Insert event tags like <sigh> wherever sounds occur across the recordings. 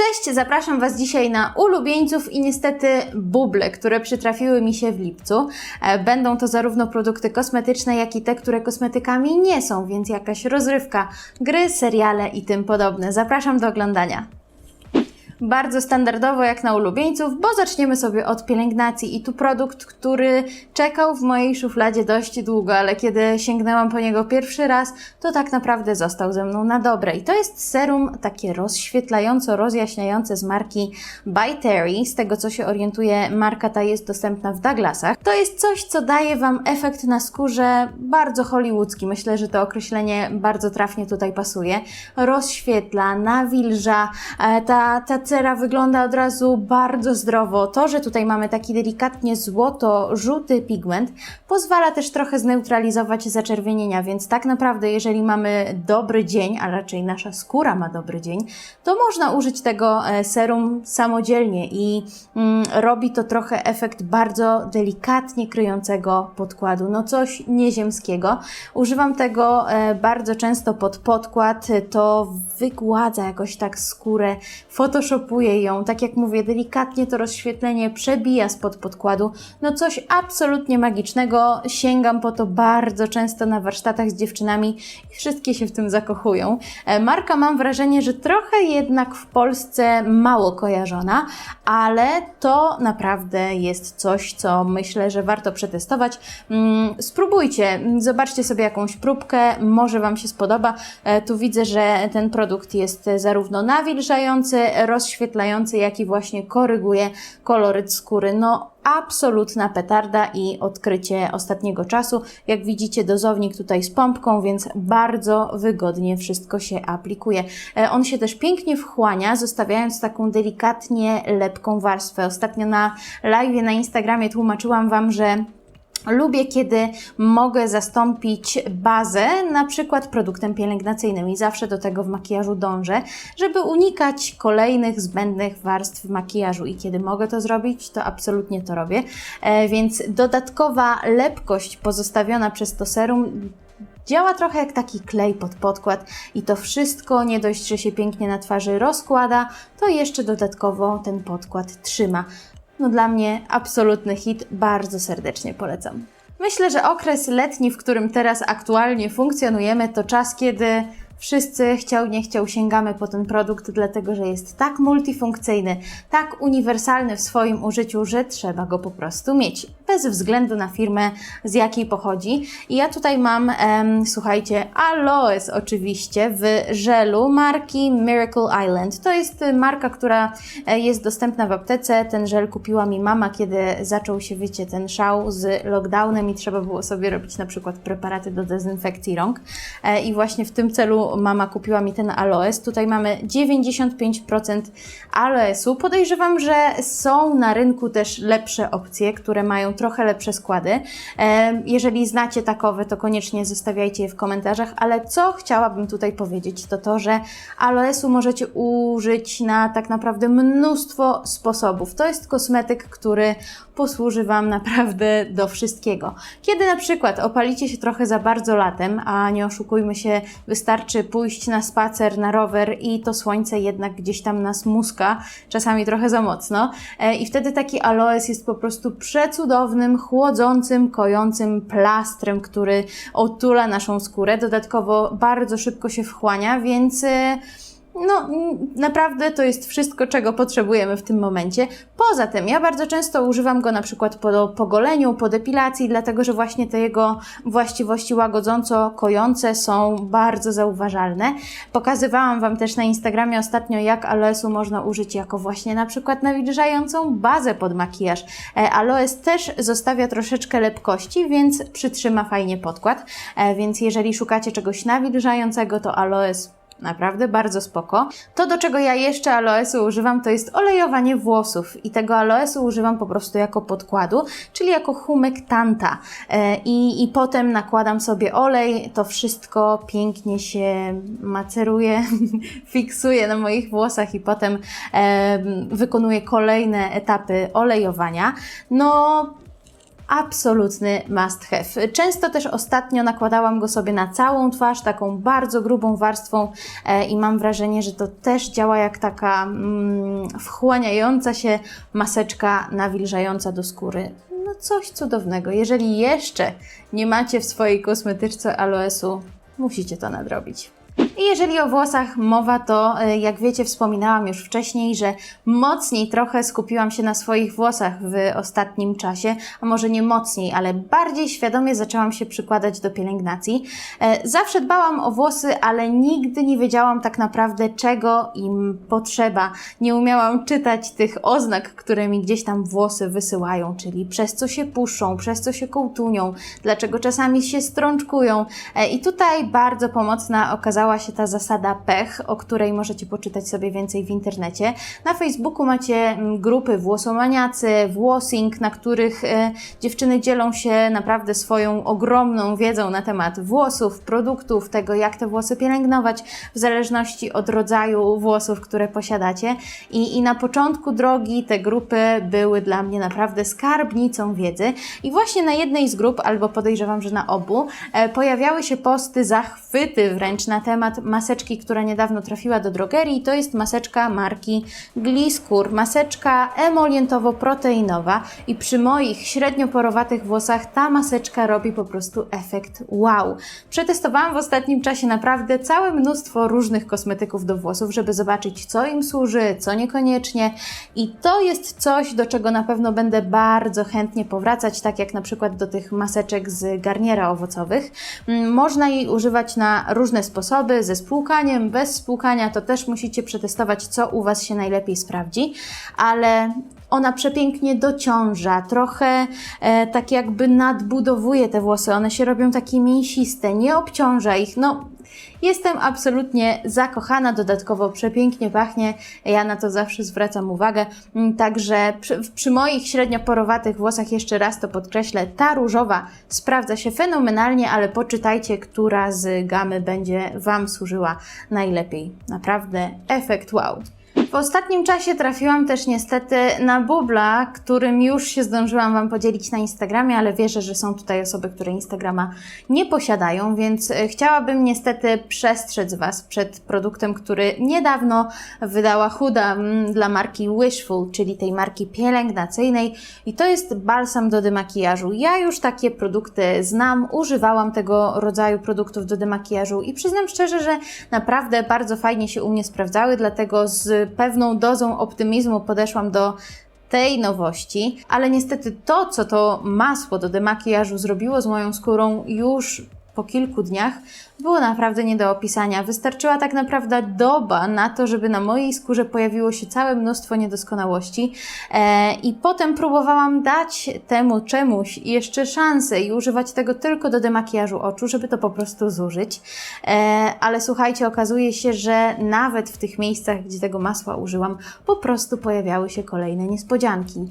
Cześć, zapraszam Was dzisiaj na ulubieńców i niestety buble, które przytrafiły mi się w lipcu. E, Będą to zarówno produkty kosmetyczne, jak i te, które kosmetykami nie są, więc jakaś rozrywka, gry, seriale i tym podobne. Zapraszam do oglądania. Bardzo standardowo jak na ulubieńców, bo zaczniemy sobie od pielęgnacji i tu produkt, który czekał w mojej szufladzie dość długo, ale kiedy sięgnęłam po niego pierwszy raz, to tak naprawdę został ze mną na dobre. I to jest serum takie rozświetlająco, rozjaśniające z marki By Terry. Z tego co się orientuję, marka ta jest dostępna w Douglasach. To jest coś, co daje Wam efekt na skórze bardzo hollywoodzki. Myślę, że to określenie bardzo trafnie tutaj pasuje. Rozświetla, nawilża, e, ta, ta cera wygląda od razu bardzo zdrowo. To, że tutaj mamy taki delikatnie złoto-żółty pigment, pozwala też trochę zneutralizować zaczerwienienia, więc tak naprawdę, jeżeli mamy dobry dzień, a raczej nasza skóra ma dobry dzień, to można użyć tego e, serum samodzielnie i mm, robi to trochę efekt bardzo delikatnie kryjącego podkładu. No coś nieziemskiego. Używam tego e, bardzo często pod podkład. To wygładza jakoś tak skórę, photoshopuje ją. Tak jak mówię, delikatnie to rozświetlenie przebija spod podkładu. No coś absolutnie magicznego. Sięgam po to bardzo często na warsztatach z dziewczynami i wszystkie się w tym zakochują. E, Marka mam wrażenie, że trochę jednak w Polsce mało kojarzona, ale to naprawdę jest coś, co myślę, że warto przetestować. Mm, Spróbujcie, zobaczcie sobie jakąś próbkę, może Wam się spodoba. E, Tu widzę, że ten produkt jest zarówno nawilżający, rozświetlający, jak i właśnie koryguje koloryt skóry. No, absolutna petarda i odkrycie ostatniego czasu. Jak widzicie, dozownik tutaj z pompką, więc bardzo wygodnie wszystko się aplikuje. E, On się też pięknie wchłania, zostawiając taką delikatnie lepką warstwę. Ostatnio na live na Instagramie tłumaczyłam Wam, że Lubię, kiedy mogę zastąpić bazę na przykład produktem pielęgnacyjnym i zawsze do tego w makijażu dążę, żeby unikać kolejnych zbędnych warstw makijażu i kiedy mogę to zrobić, to absolutnie to robię. E, więc dodatkowa lepkość pozostawiona przez to serum Działa trochę jak taki klej pod podkład i to wszystko nie dość, że się pięknie na twarzy rozkłada, to jeszcze dodatkowo ten podkład trzyma. No dla mnie absolutny hit, bardzo serdecznie polecam. Myślę, że okres letni, w którym teraz aktualnie funkcjonujemy, to czas, kiedy wszyscy chciał nie chciał sięgamy po ten produkt, dlatego że jest tak multifunkcyjny, tak uniwersalny w swoim użyciu, że trzeba go po prostu mieć, bez względu na firmę, z jakiej pochodzi. I ja tutaj mam, em, słuchajcie, aloes oczywiście w żelu marki Miracle Island. To jest marka, która e, jest dostępna w aptece. Ten żel kupiła mi mama, kiedy zaczął się, wiecie, ten szał z lockdownem i trzeba było sobie robić na przykład preparaty do dezynfekcji rąk. E, I właśnie w tym celu mama kupiła mi ten aloes. Tutaj mamy 95% aloesu. Podejrzewam, że są na rynku też lepsze opcje, które mają trochę lepsze składy. E, Jeżeli znacie takowe, to koniecznie zostawiajcie je w komentarzach, ale co chciałabym tutaj powiedzieć, to to, że aloesu możecie użyć na tak naprawdę mnóstwo sposobów. To jest kosmetyk, który posłuży Wam naprawdę do wszystkiego. Kiedy na przykład opalicie się trochę za bardzo latem, a nie oszukujmy się, wystarczy pójść na spacer, na rower i to słońce jednak gdzieś tam nas muska, czasami trochę za mocno. E, I wtedy taki aloes jest po prostu przecudownym, chłodzącym, kojącym plastrem, który otula naszą skórę. Dodatkowo bardzo szybko się wchłania, więc. No, naprawdę to jest wszystko, czego potrzebujemy w tym momencie. Poza tym, ja bardzo często używam go na przykład po, po goleniu, po depilacji, dlatego że właśnie te jego właściwości łagodząco-kojące są bardzo zauważalne. Pokazywałam Wam też na Instagramie ostatnio, jak aloesu można użyć jako właśnie na przykład nawilżającą bazę pod makijaż. E, Aloes też zostawia troszeczkę lepkości, więc przytrzyma fajnie podkład. E, Więc jeżeli szukacie czegoś nawilżającego, to aloes Naprawdę bardzo spoko. To, do czego ja jeszcze aloesu używam, to jest olejowanie włosów. I tego aloesu używam po prostu jako podkładu, czyli jako humektanta. E, I, I potem nakładam sobie olej, to wszystko pięknie się maceruje, <laughs> fiksuje na moich włosach i potem e, wykonuję kolejne etapy olejowania. No, absolutny must have. Często też ostatnio nakładałam go sobie na całą twarz, taką bardzo grubą warstwą e, i mam wrażenie, że to też działa jak taka mm, wchłaniająca się maseczka nawilżająca do skóry. No coś cudownego. Jeżeli jeszcze nie macie w swojej kosmetyczce aloesu, musicie to nadrobić. I jeżeli o włosach mowa, to e, jak wiecie, wspominałam już wcześniej, że mocniej trochę skupiłam się na swoich włosach w ostatnim czasie, a może nie mocniej, ale bardziej świadomie zaczęłam się przykładać do pielęgnacji. E, Zawsze dbałam o włosy, ale nigdy nie wiedziałam tak naprawdę, czego im potrzeba. Nie umiałam czytać tych oznak, które mi gdzieś tam włosy wysyłają, czyli przez co się puszczą, przez co się kołtunią, dlaczego czasami się strączkują. E, I tutaj bardzo pomocna okazała się ta zasada pech, o której możecie poczytać sobie więcej w internecie. Na Facebooku macie mm, grupy włosomaniacy, włosing, na których e, dziewczyny dzielą się naprawdę swoją ogromną wiedzą na temat włosów, produktów, tego jak te włosy pielęgnować w zależności od rodzaju włosów, które posiadacie. I, I na początku drogi te grupy były dla mnie naprawdę skarbnicą wiedzy. I właśnie na jednej z grup, albo podejrzewam, że na obu, e, pojawiały się posty, zachwyty wręcz na temat maseczki, która niedawno trafiła do drogerii. To jest maseczka marki Gliskur. Maseczka emolientowo-proteinowa i przy moich średnio porowatych włosach ta maseczka robi po prostu efekt wow. Przetestowałam w ostatnim czasie naprawdę całe mnóstwo różnych kosmetyków do włosów, żeby zobaczyć, co im służy, co niekoniecznie. I to jest coś, do czego na pewno będę bardzo chętnie powracać, tak jak na przykład do tych maseczek z garniera owocowych. Mm, Można jej używać na różne sposoby, ze spłukaniem, bez spłukania, to też musicie przetestować, co u Was się najlepiej sprawdzi, ale ona przepięknie dociąża, trochę e, tak jakby nadbudowuje te włosy, one się robią takie mięsiste, nie obciąża ich, no Jestem absolutnie zakochana, dodatkowo przepięknie pachnie. Ja na to zawsze zwracam uwagę. Mm, Także przy, przy, moich średnio porowatych włosach, jeszcze raz to podkreślę, ta różowa sprawdza się fenomenalnie, ale poczytajcie, która z gamy będzie Wam służyła najlepiej. Naprawdę efekt wow. W ostatnim czasie trafiłam też niestety na bubla, którym już się zdążyłam Wam podzielić na Instagramie, ale wierzę, że są tutaj osoby, które Instagrama nie posiadają, więc e, chciałabym niestety przestrzec Was przed produktem, który niedawno wydała Huda mm, dla marki Wishful, czyli tej marki pielęgnacyjnej i to jest balsam do demakijażu. Ja już takie produkty znam, używałam tego rodzaju produktów do demakijażu i przyznam szczerze, że naprawdę bardzo fajnie się u mnie sprawdzały, dlatego z pewną dozą optymizmu podeszłam do tej nowości, ale niestety to, co to masło do demakijażu zrobiło z moją skórą już po kilku dniach, było naprawdę nie do opisania. Wystarczyła tak naprawdę doba na to, żeby na mojej skórze pojawiło się całe mnóstwo niedoskonałości e, i potem próbowałam dać temu czemuś jeszcze szansę i używać tego tylko do demakijażu oczu, żeby to po prostu zużyć. E, ale słuchajcie, okazuje się, że nawet w tych miejscach, gdzie tego masła użyłam, po prostu pojawiały się kolejne niespodzianki.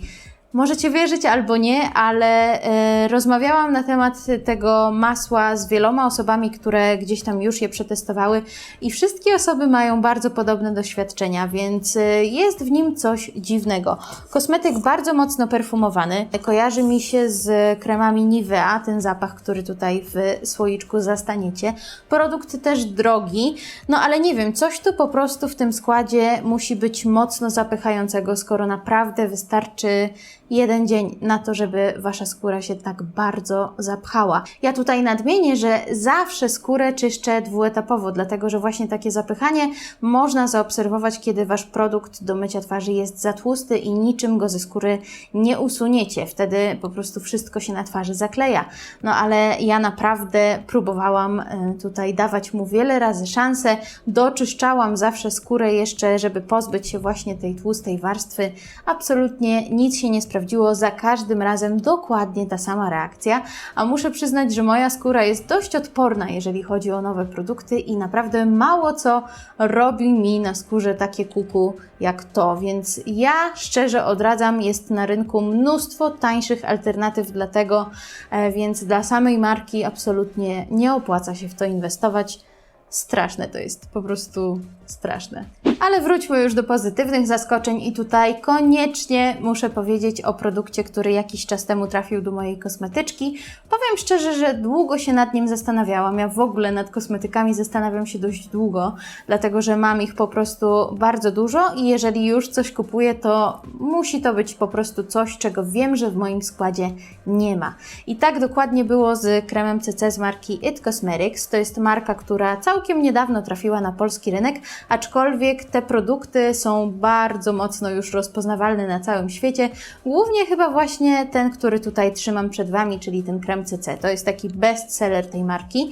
Możecie wierzyć albo nie, ale e, rozmawiałam na temat tego masła z wieloma osobami, które gdzieś tam już je przetestowały i wszystkie osoby mają bardzo podobne doświadczenia, więc e, jest w nim coś dziwnego. Kosmetyk bardzo mocno perfumowany, kojarzy mi się z kremami Nivea, ten zapach, który tutaj w słoiczku zastaniecie. Produkt też drogi, no ale nie wiem, coś tu po prostu w tym składzie musi być mocno zapychającego, skoro naprawdę wystarczy jeden dzień na to, żeby wasza skóra się tak bardzo zapchała. Ja tutaj nadmienię, że zawsze skórę czyszczę dwuetapowo, dlatego że właśnie takie zapychanie można zaobserwować, kiedy wasz produkt do mycia twarzy jest za tłusty i niczym go ze skóry nie usuniecie. Wtedy po prostu wszystko się na twarzy zakleja. No ale ja naprawdę próbowałam e, tutaj dawać mu wiele razy szansę, doczyszczałam zawsze skórę jeszcze, żeby pozbyć się właśnie tej tłustej warstwy. Absolutnie nic się nie sprawdziło sprawdziło za każdym razem dokładnie ta sama reakcja, a muszę przyznać, że moja skóra jest dość odporna, jeżeli chodzi o nowe produkty i naprawdę mało co robi mi na skórze takie kuku jak to, więc ja szczerze odradzam, jest na rynku mnóstwo tańszych alternatyw dla tego, e, więc dla samej marki absolutnie nie opłaca się w to inwestować. Straszne to jest, po prostu straszne. Ale wróćmy już do pozytywnych zaskoczeń i tutaj koniecznie muszę powiedzieć o produkcie, który jakiś czas temu trafił do mojej kosmetyczki. Powiem szczerze, że długo się nad nim zastanawiałam. Ja w ogóle nad kosmetykami zastanawiam się dość długo, dlatego że mam ich po prostu bardzo dużo i jeżeli już coś kupuję, to musi to być po prostu coś, czego wiem, że w moim składzie nie ma. I tak dokładnie było z kremem CC z marki It Cosmetics. To jest marka, która całkiem niedawno trafiła na polski rynek, aczkolwiek te produkty są bardzo mocno już rozpoznawalne na całym świecie. Głównie chyba właśnie ten, który tutaj trzymam przed Wami, czyli ten krem CC. To jest taki bestseller tej marki.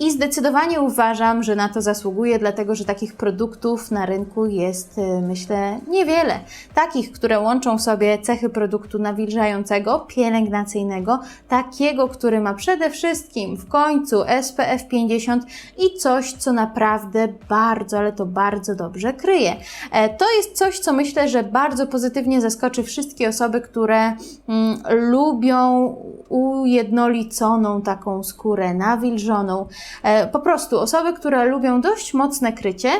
I zdecydowanie uważam, że na to zasługuje, dlatego że takich produktów na rynku jest, y, myślę, niewiele. Takich, które łączą w sobie cechy produktu nawilżającego, pielęgnacyjnego, takiego, który ma przede wszystkim w końcu SPF 50 i coś, co naprawdę bardzo, ale to bardzo dobrze kryje. E, To jest coś, co myślę, że bardzo pozytywnie zaskoczy wszystkie osoby, które mm, lubią ujednoliconą taką skórę, nawilżoną. E, Po prostu osoby, które lubią dość mocne krycie,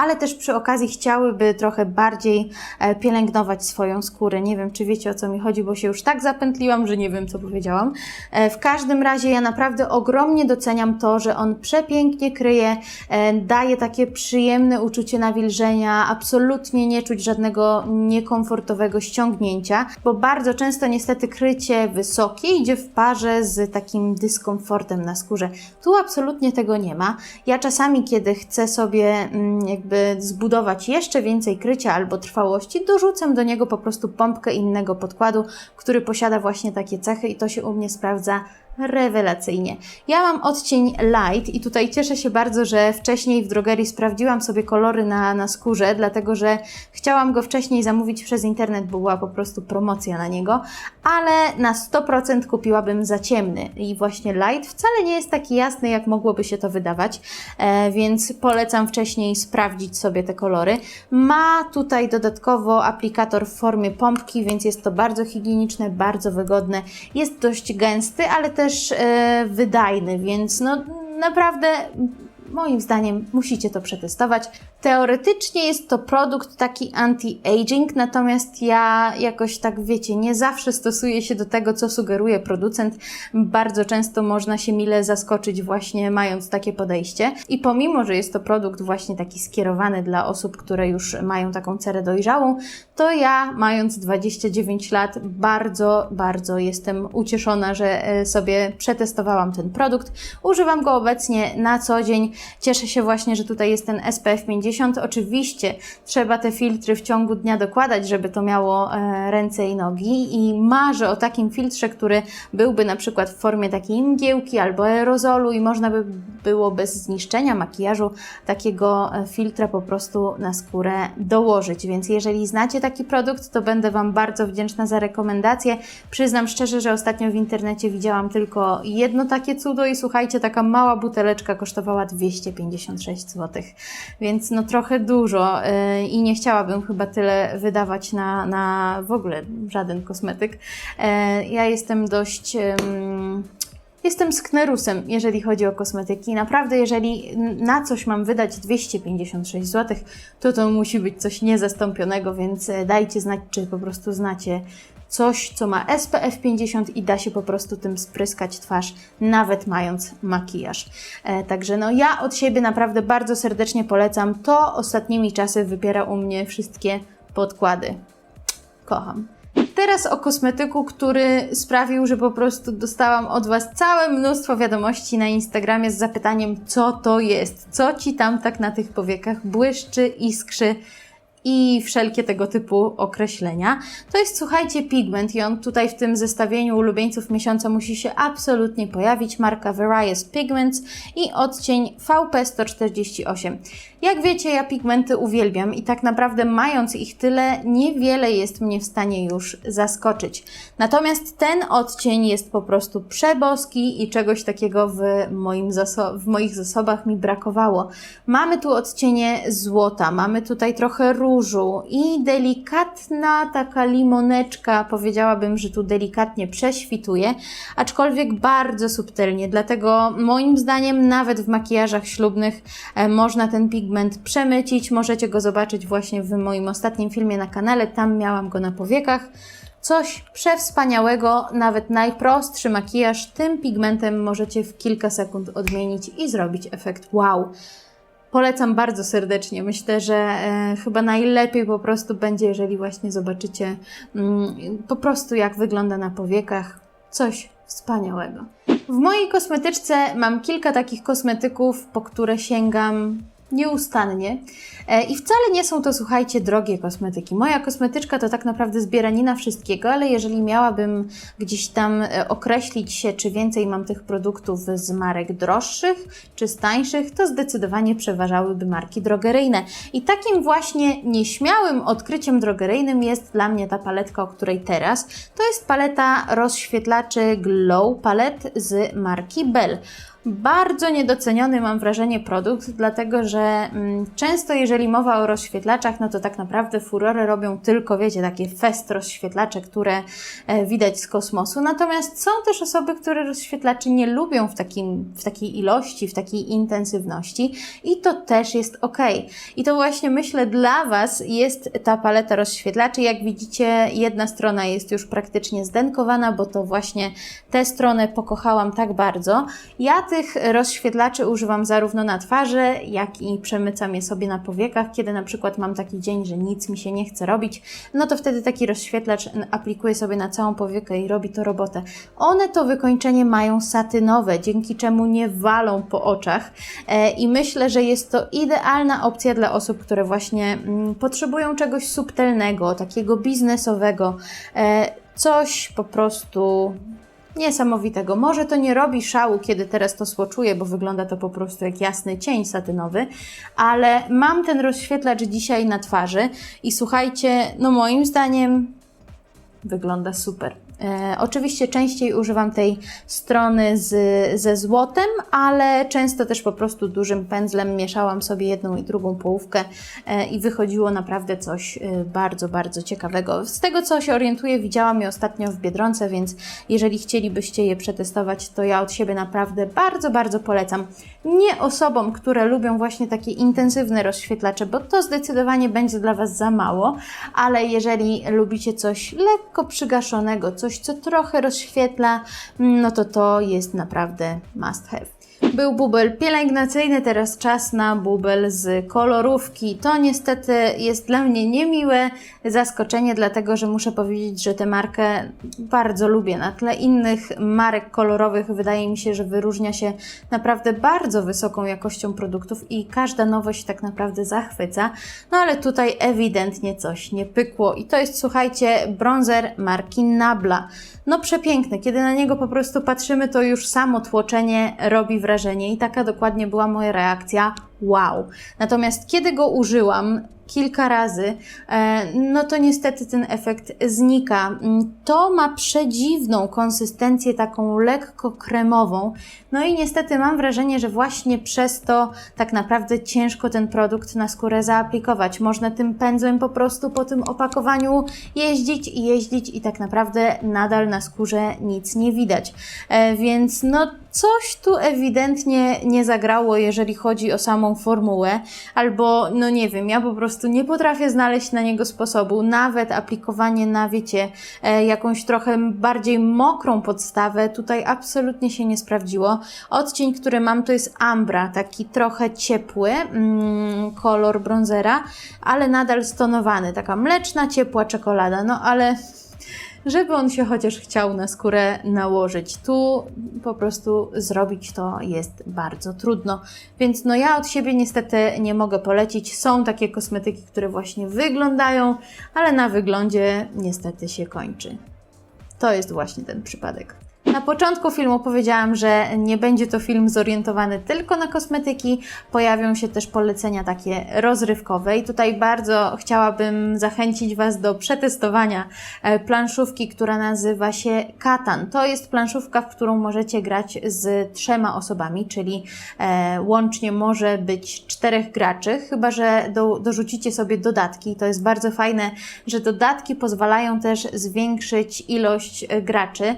ale też przy okazji chciałyby trochę bardziej e, pielęgnować swoją skórę. Nie wiem, czy wiecie o co mi chodzi, bo się już tak zapętliłam, że nie wiem, co powiedziałam. E, W każdym razie ja naprawdę ogromnie doceniam to, że on przepięknie kryje, e, daje takie przyjemne uczucie nawilżenia, absolutnie nie czuć żadnego niekomfortowego ściągnięcia, bo bardzo często niestety krycie wysokie idzie w parze z takim dyskomfortem na skórze. Tu absolutnie tego nie ma. Ja czasami, kiedy chcę sobie mm, jakby zbudować jeszcze więcej krycia albo trwałości, dorzucam do niego po prostu pompkę innego podkładu, który posiada właśnie takie cechy i to się u mnie sprawdza rewelacyjnie. Ja mam odcień light i tutaj cieszę się bardzo, że wcześniej w drogerii sprawdziłam sobie kolory na, na skórze, dlatego że chciałam go wcześniej zamówić przez internet, bo była po prostu promocja na niego, ale na 100% kupiłabym za ciemny i właśnie light wcale nie jest taki jasny, jak mogłoby się to wydawać, e, więc polecam wcześniej sprawdzić sobie te kolory. Ma tutaj dodatkowo aplikator w formie pompki, więc jest to bardzo higieniczne, bardzo wygodne. Jest dość gęsty, ale też e, wydajny, więc no naprawdę moim zdaniem musicie to przetestować. Teoretycznie jest to produkt taki anti-aging, natomiast ja jakoś tak wiecie, nie zawsze stosuję się do tego, co sugeruje producent. Bardzo często można się mile zaskoczyć właśnie mając takie podejście. I pomimo, że jest to produkt właśnie taki skierowany dla osób, które już mają taką cerę dojrzałą, to ja mając 29 lat bardzo, bardzo jestem ucieszona, że e, sobie przetestowałam ten produkt. Używam go obecnie na co dzień. Cieszę się właśnie, że tutaj jest ten SPF 50. Oczywiście trzeba te filtry w ciągu dnia dokładać, żeby to miało e, ręce i nogi i marzę o takim filtrze, który byłby na przykład w formie takiej mgiełki albo aerozolu i można by było bez zniszczenia makijażu takiego e, filtra po prostu na skórę dołożyć. Więc jeżeli znacie taki produkt, to będę Wam bardzo wdzięczna za rekomendację. Przyznam szczerze, że ostatnio w internecie widziałam tylko jedno takie cudo i słuchajcie, taka mała buteleczka kosztowała 256 zł, więc no trochę dużo yy, i nie chciałabym chyba tyle wydawać na, na w ogóle żaden kosmetyk. Yy, ja jestem dość... Jestem sknerusem, jeżeli chodzi o kosmetyki. Naprawdę, jeżeli na coś mam wydać 256 zł, to to musi być coś niezastąpionego, więc e, dajcie znać, czy po prostu znacie coś, co ma SPF 50 i da się po prostu tym spryskać twarz, nawet mając makijaż. E, także no ja od siebie naprawdę bardzo serdecznie polecam. To ostatnimi czasy wypiera u mnie wszystkie podkłady. Kocham. Teraz o kosmetyku, który sprawił, że po prostu dostałam od Was całe mnóstwo wiadomości na Instagramie z zapytaniem, co to jest, co Ci tam tak na tych powiekach błyszczy, iskrzy i wszelkie tego typu określenia. To jest, słuchajcie, pigment i on tutaj w tym zestawieniu ulubieńców miesiąca musi się absolutnie pojawić. Marka Various Pigments i odcień VP148. Jak wiecie, ja pigmenty uwielbiam i tak naprawdę mając ich tyle, niewiele jest mnie w stanie już zaskoczyć. Natomiast ten odcień jest po prostu przeboski i czegoś takiego w, moim zaso- w moich zasobach mi brakowało. Mamy tu odcienie złota, mamy tutaj trochę różu, różu i delikatna taka limoneczka, powiedziałabym, że tu delikatnie prześwituje, aczkolwiek bardzo subtelnie, dlatego moim zdaniem nawet w makijażach ślubnych e, można ten pigment przemycić, możecie go zobaczyć właśnie w moim ostatnim filmie na kanale, tam miałam go na powiekach. Coś przewspaniałego, nawet najprostszy makijaż tym pigmentem możecie w kilka sekund odmienić i zrobić efekt wow. Polecam bardzo serdecznie. Myślę, że e, chyba najlepiej po prostu będzie, jeżeli właśnie zobaczycie mm, po prostu jak wygląda na powiekach. Coś wspaniałego. W mojej kosmetyczce mam kilka takich kosmetyków, po które sięgam nieustannie. E, I wcale nie są to, słuchajcie, drogie kosmetyki. Moja kosmetyczka to tak naprawdę zbieranina wszystkiego, ale jeżeli miałabym gdzieś tam e, określić się, czy więcej mam tych produktów z marek droższych, czy z tańszych, to zdecydowanie przeważałyby marki drogeryjne. I takim właśnie nieśmiałym odkryciem drogeryjnym jest dla mnie ta paletka, o której teraz. To jest paleta rozświetlaczy Glow Palette z marki Bell. Bardzo niedoceniony mam wrażenie produkt, dlatego że mm, często jeżeli mowa o rozświetlaczach, no to tak naprawdę furory robią tylko, wiecie, takie fest rozświetlacze, które e, widać z kosmosu. Natomiast są też osoby, które rozświetlaczy nie lubią w, takim, w takiej ilości, w takiej intensywności i to też jest ok. I to właśnie myślę dla Was jest ta paleta rozświetlaczy. Jak widzicie, jedna strona jest już praktycznie zdenkowana, bo to właśnie tę stronę pokochałam tak bardzo. Ja tych rozświetlaczy używam zarówno na twarzy, jak i przemycam je sobie na powiekach. Kiedy na przykład mam taki dzień, że nic mi się nie chce robić, no to wtedy taki rozświetlacz aplikuję sobie na całą powiekę i robi to robotę. One to wykończenie mają satynowe, dzięki czemu nie walą po oczach e, i myślę, że jest to idealna opcja dla osób, które właśnie mm, potrzebują czegoś subtelnego, takiego biznesowego, e, coś po prostu niesamowitego. Może to nie robi szału, kiedy teraz to słoczuję, bo wygląda to po prostu jak jasny cień satynowy, ale mam ten rozświetlacz dzisiaj na twarzy i słuchajcie, no moim zdaniem wygląda super. E, oczywiście częściej używam tej strony z, ze złotem, ale często też po prostu dużym pędzlem mieszałam sobie jedną i drugą połówkę e, i wychodziło naprawdę coś e, bardzo, bardzo ciekawego. Z tego co się orientuję, widziałam je ostatnio w Biedronce, więc jeżeli chcielibyście je przetestować, to ja od siebie naprawdę bardzo, bardzo polecam. Nie osobom, które lubią właśnie takie intensywne rozświetlacze, bo to zdecydowanie będzie dla Was za mało, ale jeżeli lubicie coś lekko przygaszonego, coś coś, co trochę rozświetla, no to to jest naprawdę must have. Był bubel pielęgnacyjny, teraz czas na bubel z kolorówki. To niestety jest dla mnie niemiłe zaskoczenie, dlatego że muszę powiedzieć, że tę markę bardzo lubię. Na tle innych marek kolorowych wydaje mi się, że wyróżnia się naprawdę bardzo wysoką jakością produktów i każda nowość tak naprawdę zachwyca. No ale tutaj ewidentnie coś nie pykło i to jest, słuchajcie, bronzer marki Nabla. No przepiękny. Kiedy na niego po prostu patrzymy, to już samo tłoczenie robi wrażenie i taka dokładnie była moja reakcja. Wow. Natomiast kiedy go użyłam, kilka razy, e, no to niestety ten efekt znika. To ma przedziwną konsystencję, taką lekko kremową. No i niestety mam wrażenie, że właśnie przez to tak naprawdę ciężko ten produkt na skórę zaaplikować. Można tym pędzlem po prostu po tym opakowaniu jeździć i jeździć i tak naprawdę nadal na skórze nic nie widać. E, więc no coś tu ewidentnie nie zagrało, jeżeli chodzi o samą formułę, albo no nie wiem, ja po prostu nie potrafię znaleźć na niego sposobu, nawet aplikowanie na, wiecie, e, jakąś trochę bardziej mokrą podstawę tutaj absolutnie się nie sprawdziło. Odcień, który mam to jest ambra, taki trochę ciepły mm, kolor bronzera, ale nadal stonowany, taka mleczna, ciepła czekolada, no ale żeby on się chociaż chciał na skórę nałożyć. Tu po prostu zrobić to jest bardzo trudno. Więc no ja od siebie niestety nie mogę polecić. Są takie kosmetyki, które właśnie wyglądają, ale na wyglądzie niestety się kończy. To jest właśnie ten przypadek. Na początku filmu powiedziałam, że nie będzie to film zorientowany tylko na kosmetyki. Pojawią się też polecenia takie rozrywkowe i tutaj bardzo chciałabym zachęcić Was do przetestowania e, planszówki, która nazywa się Katan. To jest planszówka, w którą możecie grać z trzema osobami, czyli e, łącznie może być czterech graczy, chyba że do, dorzucicie sobie dodatki. To jest bardzo fajne, że dodatki pozwalają też zwiększyć ilość e, graczy.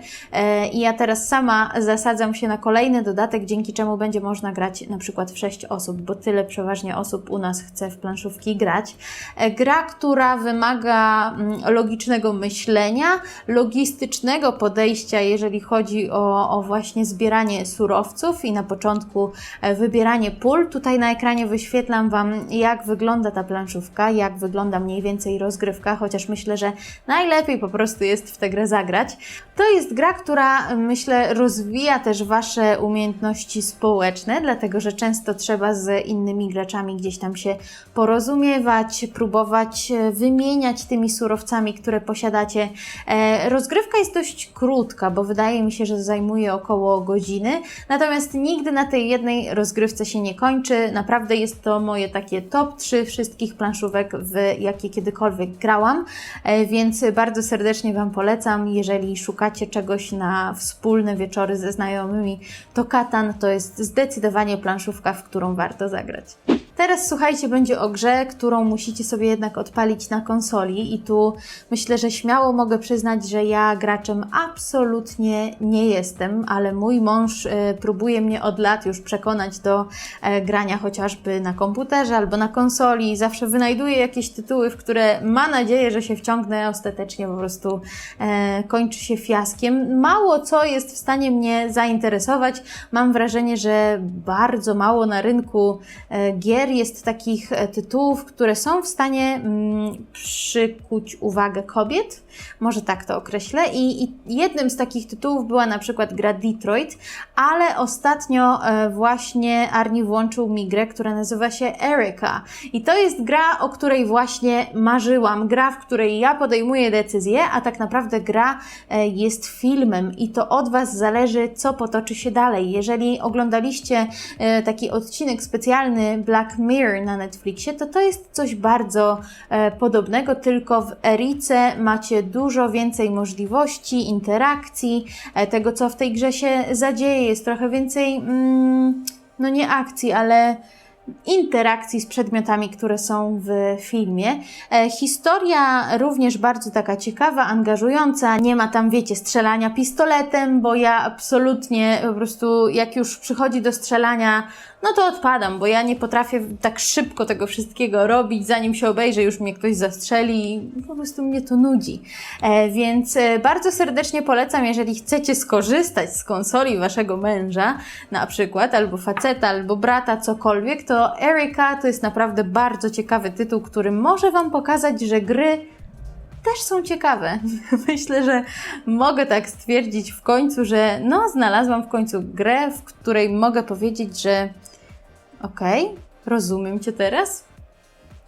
I ja teraz sama zasadzam się na kolejny dodatek, dzięki czemu będzie można grać na przykład w 6 osób, bo tyle przeważnie osób u nas chce w planszówki grać. E, Gra, która wymaga mm, logicznego myślenia, logistycznego podejścia, jeżeli chodzi o, o właśnie zbieranie surowców i na początku e, wybieranie pól. Tutaj na ekranie wyświetlam Wam, jak wygląda ta planszówka, jak wygląda mniej więcej rozgrywka, chociaż myślę, że najlepiej po prostu jest w tę grę zagrać. To jest gra, która myślę rozwija też Wasze umiejętności społeczne, dlatego że często trzeba z innymi graczami gdzieś tam się porozumiewać, próbować e, wymieniać tymi surowcami, które posiadacie. E, Rozgrywka jest dość krótka, bo wydaje mi się, że zajmuje około godziny, natomiast nigdy na tej jednej rozgrywce się nie kończy. Naprawdę jest to moje takie top 3 wszystkich planszówek, w jakie kiedykolwiek grałam, E, więc bardzo serdecznie Wam polecam, jeżeli szukacie czegoś na wspólne wieczory ze znajomymi, to Katan to jest zdecydowanie planszówka, w którą warto zagrać. Teraz słuchajcie, będzie o grze, którą musicie sobie jednak odpalić na konsoli i tu myślę, że śmiało mogę przyznać, że ja graczem absolutnie nie jestem, ale mój mąż e, próbuje mnie od lat już przekonać do e, grania chociażby na komputerze albo na konsoli. Zawsze wynajduje jakieś tytuły, w które ma nadzieję, że się wciągnę, ostatecznie po prostu e, kończy się fiaskiem. Mało co jest w stanie mnie zainteresować. Mam wrażenie, że bardzo mało na rynku gier jest takich e, tytułów, które są w stanie mm, przykuć uwagę kobiet. Może tak to określę. I, I jednym z takich tytułów była na przykład gra Detroit, ale ostatnio e, właśnie Arni włączył mi grę, która nazywa się Erika. I to jest gra, o której właśnie marzyłam. Gra, w której ja podejmuję decyzje, a tak naprawdę gra e, jest filmem i to od Was zależy, co potoczy się dalej. Jeżeli oglądaliście taki odcinek specjalny Black Mirror na Netflixie, to to jest coś bardzo e, podobnego, tylko w Erice macie dużo więcej możliwości, interakcji, e, tego co w tej grze się zadzieje, jest trochę więcej, mm, no nie akcji, ale interakcji z przedmiotami, które są w filmie. E, historia również bardzo taka ciekawa, angażująca. Nie ma tam, wiecie, strzelania pistoletem, bo ja absolutnie po prostu, jak już przychodzi do strzelania, no to odpadam, bo ja nie potrafię tak szybko tego wszystkiego robić, zanim się obejrzę, już mnie ktoś zastrzeli i po prostu mnie to nudzi. E, więc e, bardzo serdecznie polecam, jeżeli chcecie skorzystać z konsoli waszego męża, na przykład, albo faceta, albo brata, cokolwiek, to Erika to jest naprawdę bardzo ciekawy tytuł, który może wam pokazać, że gry też są ciekawe. <laughs> Myślę, że mogę tak stwierdzić w końcu, że no, znalazłam w końcu grę, w której mogę powiedzieć, że okej, rozumiem Cię teraz.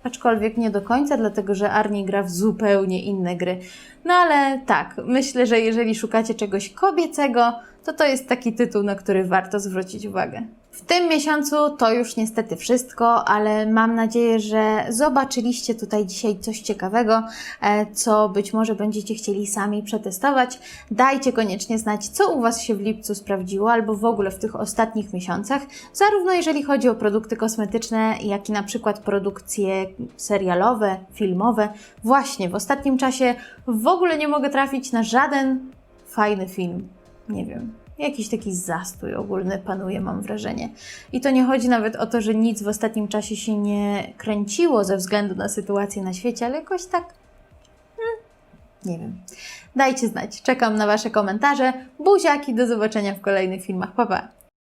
Aczkolwiek nie do końca, dlatego że Arni gra w zupełnie inne gry. No ale tak, myślę, że jeżeli szukacie czegoś kobiecego, to to jest taki tytuł, na który warto zwrócić uwagę. W tym miesiącu to już niestety wszystko, ale mam nadzieję, że zobaczyliście tutaj dzisiaj coś ciekawego, e, co być może będziecie chcieli sami przetestować. Dajcie koniecznie znać, co u Was się w lipcu sprawdziło, albo w ogóle w tych ostatnich miesiącach, zarówno jeżeli chodzi o produkty kosmetyczne, jak i na przykład produkcje serialowe, filmowe. Właśnie w ostatnim czasie w ogóle nie mogę trafić na żaden fajny film. Nie wiem. Jakiś taki zastój ogólny panuje, mam wrażenie. I to nie chodzi nawet o to, że nic w ostatnim czasie się nie kręciło ze względu na sytuację na świecie, ale jakoś tak. Hmm, nie wiem. Dajcie znać. Czekam na Wasze komentarze. Buziaki, do zobaczenia w kolejnych filmach. Pa, pa.